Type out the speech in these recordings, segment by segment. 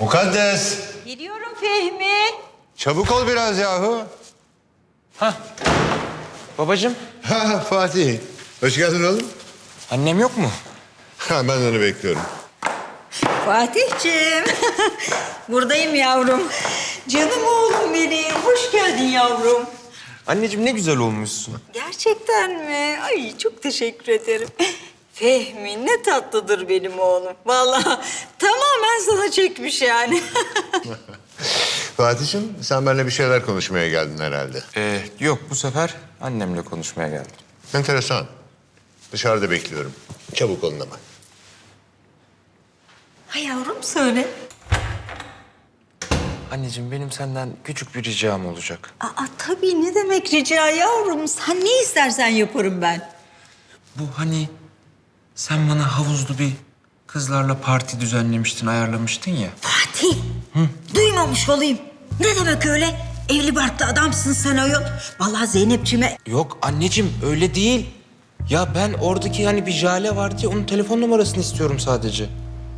Mukaddes. Geliyorum Fehmi. Çabuk ol biraz yahu. Babacığım, Ha Fatih. Hoş geldin oğlum. annem yok mu? Ha, ben onu bekliyorum. Fatihciğim. Buradayım yavrum. Canım oğlum benim. Hoş geldin yavrum. Anneciğim ne güzel olmuşsun. Gerçekten mi? Ay çok teşekkür ederim. Fehmi ne tatlıdır benim oğlum. Vallahi tamamen sana çekmiş yani. Fatih'im sen benimle bir şeyler konuşmaya geldin herhalde. Ee, yok bu sefer annemle konuşmaya geldim. Enteresan. Dışarıda bekliyorum. Çabuk olun ama. ha yavrum söyle. Anneciğim benim senden küçük bir ricam olacak. Aa tabii ne demek rica yavrum. Sen ne istersen yaparım ben. Bu hani sen bana havuzlu bir kızlarla parti düzenlemiştin, ayarlamıştın ya. Fatih. Duymamış olayım. Ne demek öyle? Evli barklı adamsın sen ayol. Vallahi Zeynep'ciğime Yok anneciğim öyle değil. Ya ben oradaki hani bir Jale vardı ya onun telefon numarasını istiyorum sadece.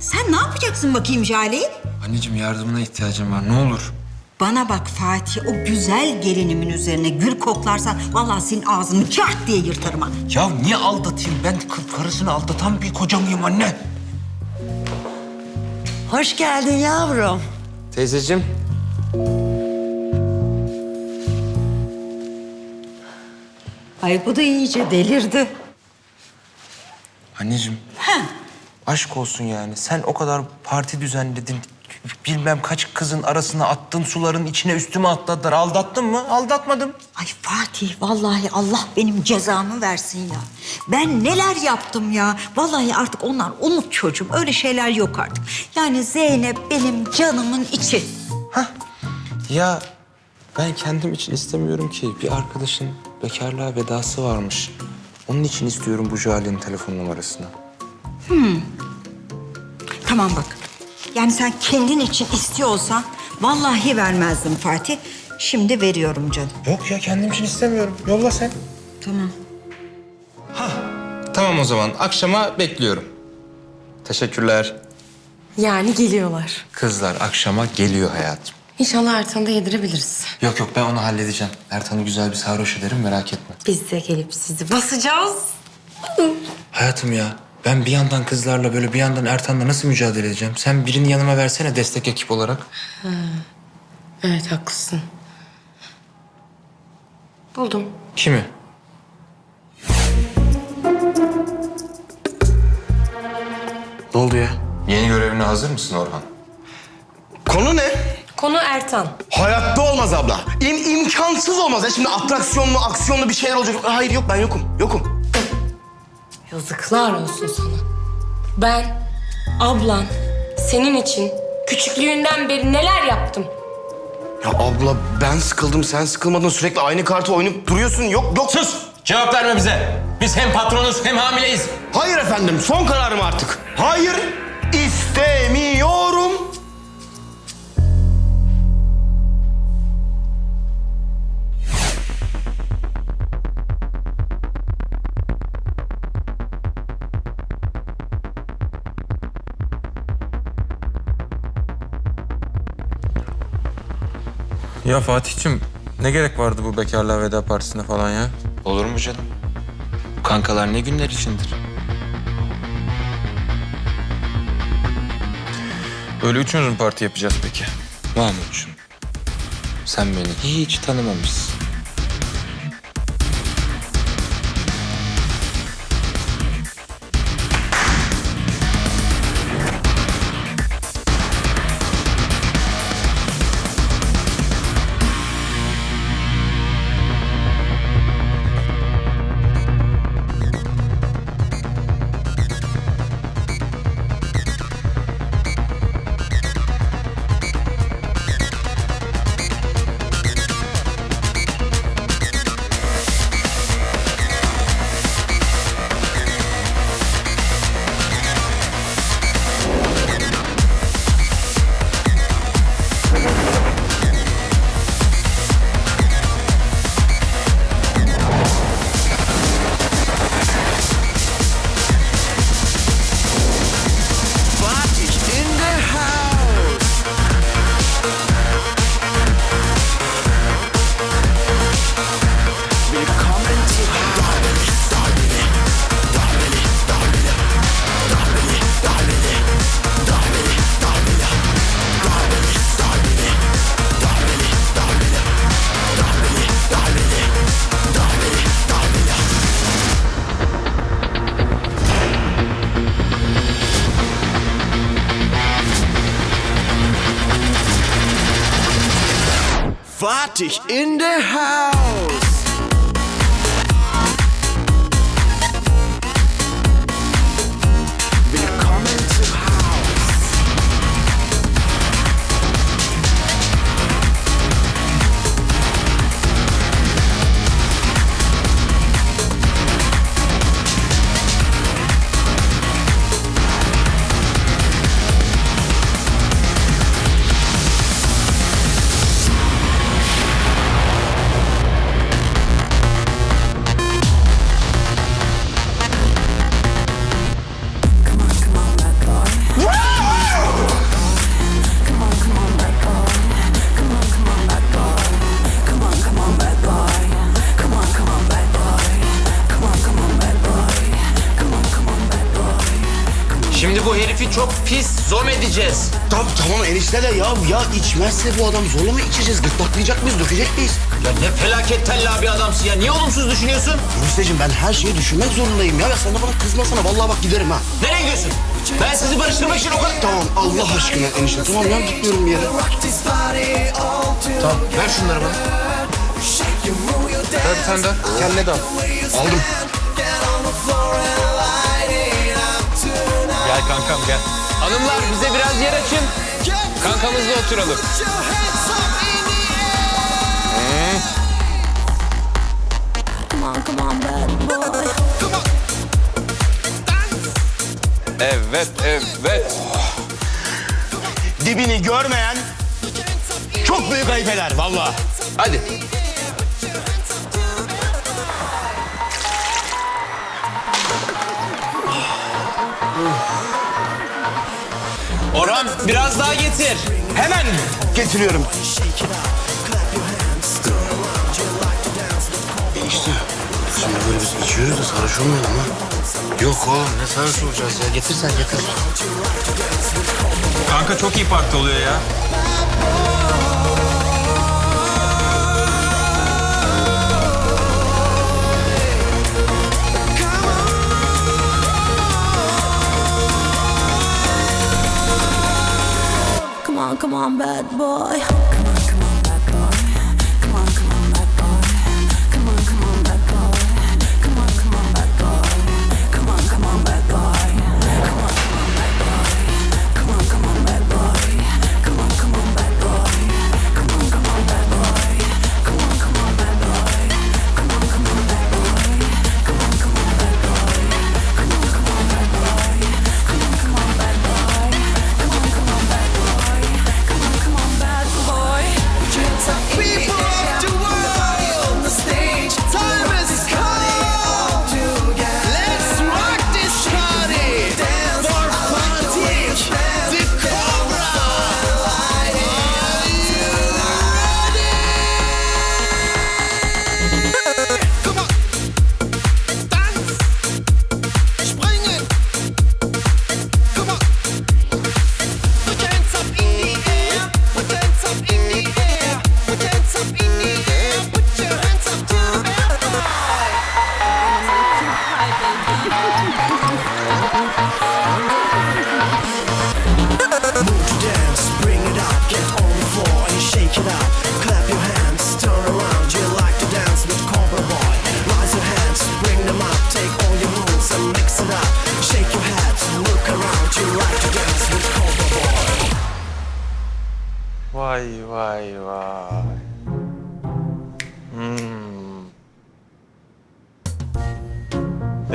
sen ne yapacaksın bakayım Jale'yi? Anneciğim yardımına ihtiyacım var ne olur. Bana bak Fatih, o güzel gelinimin üzerine gül koklarsan... ...vallahi senin ağzını cart diye yırtarım ha. Ya niye aldatayım? Ben kı- karısını aldatan bir koca mıyım anne? Hoş geldin yavrum. Teyzeciğim. Ay bu da iyice delirdi. Anneciğim. Aşk olsun yani. Sen o kadar parti düzenledin. Bilmem kaç kızın arasına attın, suların içine üstüme atladılar. Aldattın mı? Aldatmadım. Ay Fatih, vallahi Allah benim cezamı versin ya. Ben neler yaptım ya. Vallahi artık onlar unut çocuğum. Öyle şeyler yok artık. Yani Zeynep benim canımın içi. Ya ben kendim için istemiyorum ki. Bir arkadaşın bekarlığa vedası varmış. Onun için istiyorum bu Jale'nin telefon numarasını. Tamam bak. Yani sen kendin için istiyorsan vallahi vermezdim Fatih. Şimdi veriyorum canım. Yok ya kendim için istemiyorum. Yolla sen. Tamam. Tamam o zaman. Akşama bekliyorum. Teşekkürler. Yani geliyorlar. Kızlar akşama geliyor hayatım. İnşallah Ertan'ı da yedirebiliriz. Yok yok ben onu halledeceğim. Ertan'ı güzel bir sarhoş ederim merak etme. Biz de gelip sizi basacağız. Hayatım ya ben bir yandan kızlarla böyle bir yandan Ertan'la nasıl mücadele edeceğim? Sen birini yanıma versene destek ekip olarak. Evet haklısın. Buldum. Kimi? Ne oldu ya? Yeni görevine hazır mısın Orhan? Konu ne? Konu Ertan. Hayatta olmaz abla. İm imkansız olmaz ya. Şimdi atraksiyonlu, aksiyonlu bir şeyler olacak. Hayır yok ben yokum. Yokum. Yazıklar olsun sana. Ben, ablan, senin için küçüklüğünden beri neler yaptım? Ya abla ben sıkıldım sen sıkılmadın. Sürekli aynı kartı oynayıp duruyorsun. Yok yok. Sus! Cevap verme bize. Biz hem patronuz hem hamileyiz. Hayır efendim son kararım artık. Hayır istemiyorum. Ya Fatih'cim ne gerek vardı bu bekarlığa veda partisine falan ya? Olur mu canım? Bu kankalar ne günler içindir? Böyle üçümüz mü parti yapacağız peki? Mahmutcuğum, sen beni hiç tanımamışsın. Fattig in the house. Bu herifi çok pis zom edeceğiz. Tamam tamam enişte de ya ya içmezse bu adam zorla mı içeceğiz? Gırtlaklayacak mıyız? Dökecek miyiz? Ya ne felaket telli bir adamsın ya. Niye olumsuz düşünüyorsun? Enişteciğim ben her şeyi düşünmek zorundayım ya. ya sen de bana kızmasana. Vallahi bak giderim ha. Nereye gidiyorsun? Ben sizi barıştırmak için o kadar... Tamam Allah aşkına enişte. Tamam ya gitmiyorum bir yere. Tamam ver şunları bana. Ver bir tane daha. Kendine de al. Aldım. Gel kankam gel. Hanımlar bize biraz yer açın. Kankamızla oturalım. Evet evet. Dibini görmeyen çok büyük ayıp eder vallahi. Hadi. Orhan biraz daha getir. Hemen getiriyorum. Enişte şimdi böyle biz içiyoruz da sarhoş olmayalım ha. Yok oğlum ne sarhoş olacağız ya. Getir sen getir. Kanka çok iyi parti oluyor ya. On, come on, bad boy.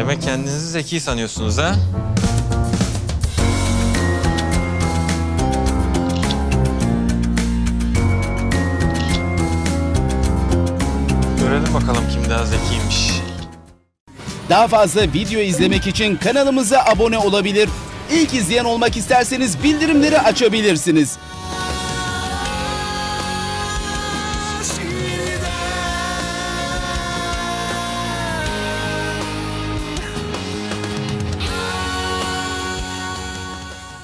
Demek kendinizi zeki sanıyorsunuz ha? Görelim bakalım kim daha zekiymiş. Daha fazla video izlemek için kanalımıza abone olabilir. İlk izleyen olmak isterseniz bildirimleri açabilirsiniz.